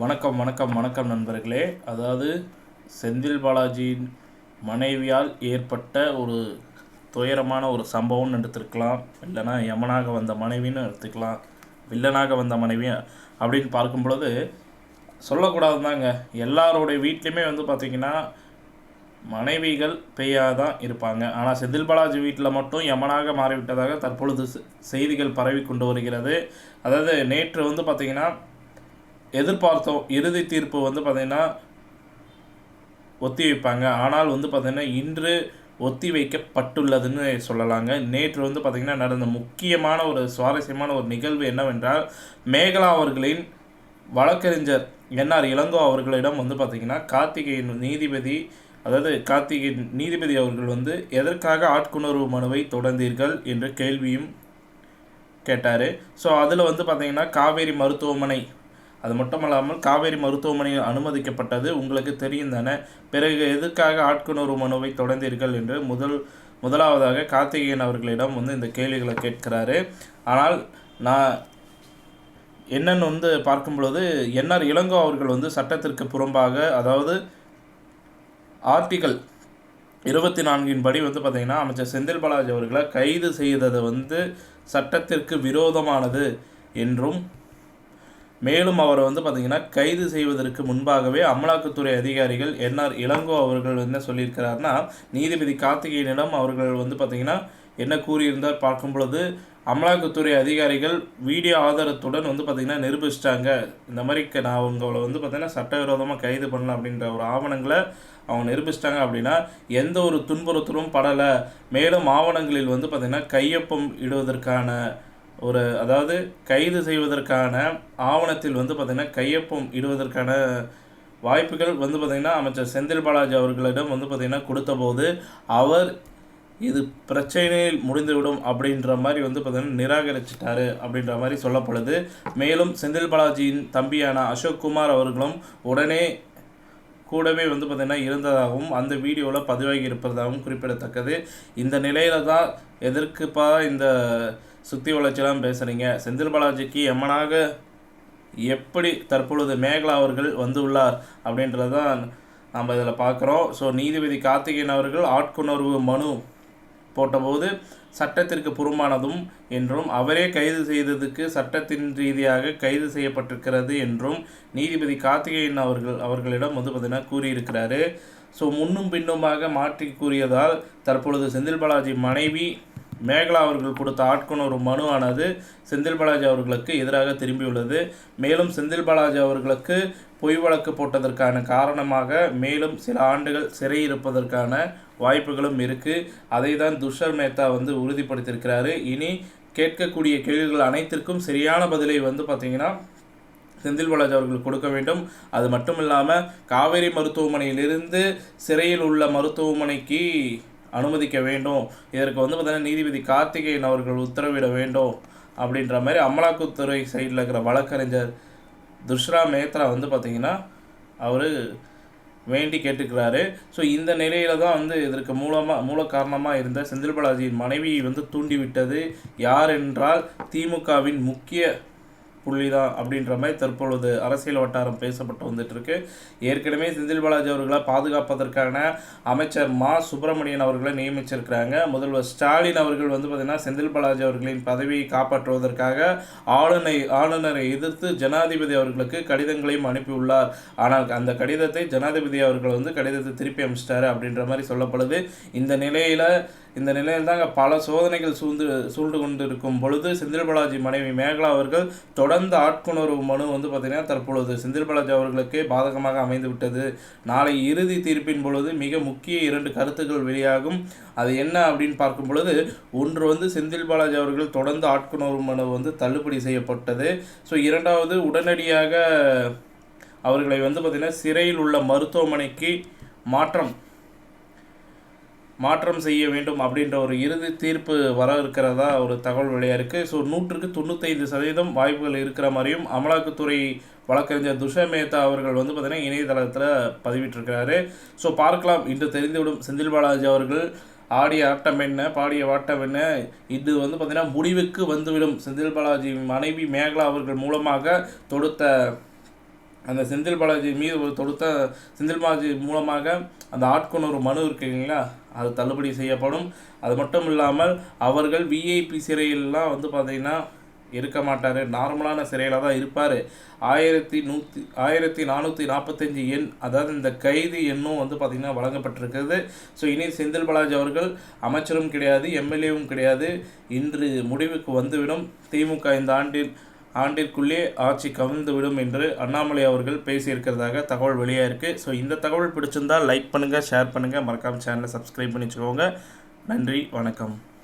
வணக்கம் வணக்கம் வணக்கம் நண்பர்களே. அதாவது செந்தில் பாலாஜியின் மனைவியால் ஏற்பட்ட ஒரு துயரமான ஒரு சம்பவம்னு எடுத்துருக்கலாம். இல்லைன்னா யமனாக வந்த மனைவின்னு எடுத்துக்கலாம். வில்லனாக வந்த மனைவி அப்படின்னு பார்க்கும் பொழுது சொல்லக்கூடாது தாங்க எல்லாரோடைய வீட்லேயுமே வந்து பார்த்திங்கன்னா மனைவிகள் பேயாக தான் இருப்பாங்க. ஆனால் செந்தில் பாலாஜி வீட்டில் மட்டும் யமனாக மாறிவிட்டதாக தற்பொழுது செய்திகள் பரவி கொண்டு வருகிறது. அதாவது நேற்று வந்து பார்த்திங்கன்னா எதிர்பார்த்தோம் இறுதி தீர்ப்பு வந்து பார்த்திங்கன்னா ஒத்தி வைப்பாங்க ஆனால் வந்து பார்த்திங்கன்னா இன்று ஒத்தி வைக்கப்பட்டுள்ளதுன்னு சொல்லலாங்க. நேற்று வந்து பார்த்திங்கன்னா நடந்த முக்கியமான ஒரு சுவாரஸ்யமான ஒரு நிகழ்வு என்னவென்றால் மேகலா அவர்களின் வழக்கறிஞர் என்ஆர் இளங்கோ அவர்களிடம் வந்து பார்த்திங்கன்னா கார்த்திகேயன் நீதிபதி அதாவது கார்த்திகை நீதிபதி அவர்கள் வந்து எதற்காக ஆட்குணர்வு மனுவை தொடர்ந்தீர்கள் என்ற கேள்வியும் கேட்டார். ஸோ அதில் வந்து பார்த்திங்கன்னா காவேரி மருத்துவமனை அது மட்டும் இல்லாமல் காவேரி மருத்துவமனையில் அனுமதிக்கப்பட்டது. உங்களுக்கு தெரியும் தானே? பிறகு எதுக்காக ஆட்கொணர்வு மனுவை தொடர்ந்தீர்கள் என்று முதல் முதலாவதாக கார்த்திகேயன் அவர்களிடம் வந்து இந்த கேள்விகளை கேட்கிறாரு. ஆனால் நான் என்னன்னு வந்து பார்க்கும் பொழுது என்ஆர் இளங்கோ அவர்கள் வந்து சட்டத்திற்கு புறம்பாக அதாவது ஆர்டிகல் இருபத்தி நான்கின் படி வந்து பார்த்திங்கன்னா அமைச்சர் செந்தில் பாலாஜி அவர்களை கைது செய்தது வந்து சட்டத்திற்கு விரோதமானது என்றும் மேலும் அவரை வந்து பார்த்திங்கன்னா கைது செய்வதற்கு முன்பாகவே அமலாக்கத்துறை அதிகாரிகள் என்ஆர் இளங்கோ அவர்கள் என்ன சொல்லியிருக்கிறார்னா நீதிபதி கார்த்திகேயனிடம் அவர்கள் வந்து பார்த்திங்கன்னா என்ன கூறியிருந்தார் பார்க்கும் பொழுது அமலாக்கத்துறை அதிகாரிகள் வீடியோ ஆதாரத்துடன் வந்து பார்த்திங்கன்னா நிரூபிச்சிட்டாங்க. இந்த மாதிரி க- நான் உங்களை வந்து பார்த்திங்கன்னா சட்டவிரோதமாக கைது பண்ணலாம் அப்படின்ற ஒரு ஆவணங்களை அவங்க நிரூபிச்சிட்டாங்க அப்படின்னா எந்த ஒரு துன்புறுத்தலும் படலை. மேலும் ஆவணங்களில் வந்து பார்த்தீங்கன்னா கையொப்பம் இடுவதற்கான ஒரு அதாவது கைது செய்வதற்கான ஆவணத்தில் வந்து பார்த்திங்கன்னா கையொப்பம் இடுவதற்கான வாய்ப்புகள் வந்து பார்த்திங்கன்னா அமைச்சர் செந்தில் பாலாஜி அவர்களிடம் வந்து பார்த்திங்கன்னா கொடுத்தபோது அவர் இது பிரச்சனையில் முடிந்துவிடும் அப்படின்ற மாதிரி வந்து பார்த்திங்கன்னா நிராகரிச்சிட்டாரு அப்படின்ற மாதிரி சொல்லப்படுது. மேலும் செந்தில் பாலாஜியின் தம்பியான அசோக் குமார் அவர்களும் உடனே கூடவே வந்து பார்த்திங்கன்னா இருந்ததாகவும் அந்த வீடியோவில் பதிவாகி இருப்பதாகவும் குறிப்பிடத்தக்கது. இந்த நிலையில தான் எதற்குப்பா இந்த சுத்தி வளர்ச்சியெல்லாம் பேசுகிறீங்க செந்தில் பாலாஜிக்கு எம்மனாக எப்படி தற்பொழுது மேகலா அவர்கள் வந்துள்ளார் அப்படின்றது தான் நம்ம இதில் பார்க்குறோம். ஸோ நீதிபதி கார்த்திகேயன் அவர்கள் ஆட்கொணர்வு மனு போட்டபோது சட்டத்திற்கு புறம்பானதும் என்றும் அவரே கைது செய்ததுக்கு சட்டத்தின் ரீதியாக கைது செய்யப்பட்டிருக்கிறது என்றும் நீதிபதி கார்த்திகேயன் அவர்கள் அவர்களிடம் வந்து பார்த்தீங்கன்னா கூறியிருக்கிறாரு. ஸோ முன்னும் பின்னுமாக மாற்றி கூறியதால் தற்பொழுது செந்தில் பாலாஜி மனைவி மேகலா அவர்கள் கொடுத்த ஆட்கொணர்வு மனுவானது செந்தில் பாலாஜி அவர்களுக்கு எதிராக திரும்பியுள்ளது. மேலும் செந்தில் பாலாஜி அவர்களுக்கு பொய் வழக்கு போட்டதற்கான காரணமாக மேலும் சில ஆண்டுகள் சிறை இருப்பதற்கான வாய்ப்புகளும் இருக்குது அதை தான் துஷர் மேத்தா வந்து உறுதிப்படுத்தியிருக்கிறாரு. இனி கேட்கக்கூடிய கேள்விகள் அனைத்திற்கும் சரியான பதிலை வந்து பார்த்தீங்கன்னா செந்தில் பாலாஜி அவர்கள் கொடுக்க வேண்டும். அது மட்டும் இல்லாமல் காவேரி மருத்துவமனையிலிருந்து சிறையில் உள்ள மருத்துவமனைக்கு அனுமதிக்க வேண்டும். இதற்கு வந்து பார்த்தீங்கன்னா நீதிபதி கார்த்திகேயன் அவர்கள் உத்தரவிட வேண்டும். அப்படின்ற மாதிரி அமலாக்கத்துறை சைடில் இருக்கிற வழக்கறிஞர் துஷ்ரா மேத்ரா வந்து பார்த்திங்கன்னா அவர் வேண்டி கேட்டுக்கிறாரு. ஸோ இந்த நிலையில தான் வந்து இதற்கு மூலமாக மூல காரணமாக இருந்த செந்தில் பாலாஜியின் மனைவியை வந்து தூண்டிவிட்டது. யார் என்றால் திமுகவின் முக்கிய புள்ளிதான் அப்படின்ற மாதிரி தற்பொழுது அரசியல் வட்டாரம் பேசப்பட்டு வந்துட்டு இருக்கு ஏற்கனவே செந்தில் பாலாஜி அவர்களை பாதுகாப்பதற்கான அமைச்சர் மா. சுப்பிரமணியன் அவர்களை நியமிச்சிருக்கிறாங்க. முதல்வர் ஸ்டாலின் அவர்கள் வந்து பார்த்தீங்கன்னா செந்தில் பாலாஜி அவர்களின் பதவியை காப்பாற்றுவதற்காக ஆளுநரை ஆளுநரை எதிர்த்து ஜனாதிபதி அவர்களுக்கு கடிதங்களையும் அனுப்பியுள்ளார். ஆனால் அந்த கடிதத்தை ஜனாதிபதி அவர்கள் வந்து கடிதத்தை திருப்பி அமைச்சிட்டாரு அப்படின்ற மாதிரி சொல்லப்படுது. இந்த நிலையில் இந்த நிலையில் தாங்க பல சோதனைகள் சூழ்ந்து சூழ்ந்து கொண்டு இருக்கும் பொழுது செந்தில் பாலாஜி மனைவி மேகலா அவர்கள் தொடர்ந்து ஆட்கொணர்வு மனு வந்து பார்த்திங்கன்னா தற்பொழுது செந்தில் பாலாஜி அவர்களுக்கே பாதகமாக அமைந்து விட்டது. நாளை இறுதி தீர்ப்பின் பொழுது மிக முக்கிய இரண்டு கருத்துக்கள் வெளியாகும். அது என்ன அப்படின்னு பார்க்கும் பொழுது ஒன்று வந்து செந்தில் பாலாஜி அவர்கள் தொடர்ந்து ஆட்கொணர்வு மனு வந்து தள்ளுபடி செய்யப்பட்டது. ஸோ இரண்டாவது உடனடியாக அவர்களை வந்து பார்த்திங்கன்னா சிறையில் உள்ள மருத்துவமனைக்கு மாற்றம் மாற்றம் செய்ய வேண்டும் அப்படின்ற ஒரு இறுதி தீர்ப்பு வர இருக்கிறதா ஒரு தகவல் வெளியாக இருக்குது ஸோ நூற்றுக்கு தொண்ணூத்தைந்து சதவீதம் வாய்ப்புகள் இருக்கிற மாதிரியும் அமலாக்கத்துறை வழக்கறிஞர் துஷா மேத்தா அவர்கள் வந்து பார்த்திங்கன்னா இணையதளத்தில் பதிவிட்டிருக்கிறாரு. ஸோ பார்க்கலாம். இன்று தெரிந்துவிடும் செந்தில் பாலாஜி அவர்கள் ஆடிய ஆட்டம் என்ன? பாடிய வாட்டம் என்ன? இது வந்து பார்த்திங்கன்னா முடிவுக்கு வந்துவிடும். செந்தில் பாலாஜி மனைவி மேகலா அவர்கள் மூலமாக தொடுத்த அந்த செந்தில் பாலாஜி மீது ஒரு தொடுத்த செந்தில் பாலாஜி மூலமாக அந்த ஆட்கொணர்வு மனு இருக்கு இல்லைங்களா? அது தள்ளுபடி செய்யப்படும். அது மட்டும் இல்லாமல் அவர்கள் விஐபி சிறையிலலாம் வந்து பார்த்திங்கன்னா இருக்க மாட்டார். நார்மலான சிறையில் தான் இருப்பார். ஆயிரத்தி நூற்றி ஆயிரத்தி நானூற்றி நாற்பத்தஞ்சு எண் அதாவது இந்த கைது எண்ணும் வந்து பார்த்திங்கன்னா வழங்கப்பட்டிருக்கிறது ஸோ இனி செந்தில் பாலாஜி அவர்கள் அமைச்சரும் கிடையாது எம்எல்ஏவும் கிடையாது. இன்று முடிவுக்கு வந்துவிடும். திமுக இந்த ஆண்டில் ஆண்டிற்குள்ளே ஆட்சி கவிழ்ந்துவிடும் என்று அண்ணாமலை அவர்கள் பேசியிருக்கிறதாக தகவல் வெளியாக இருக்குது ஸோ இந்த தகவல் பிடிச்சிருந்தால் லைக் பண்ணுங்கள் ஷேர் பண்ணுங்கள் மறக்காமல் சேனலை சப்ஸ்கிரைப் பண்ணி வச்சுக்கோங்க. நன்றி வணக்கம்.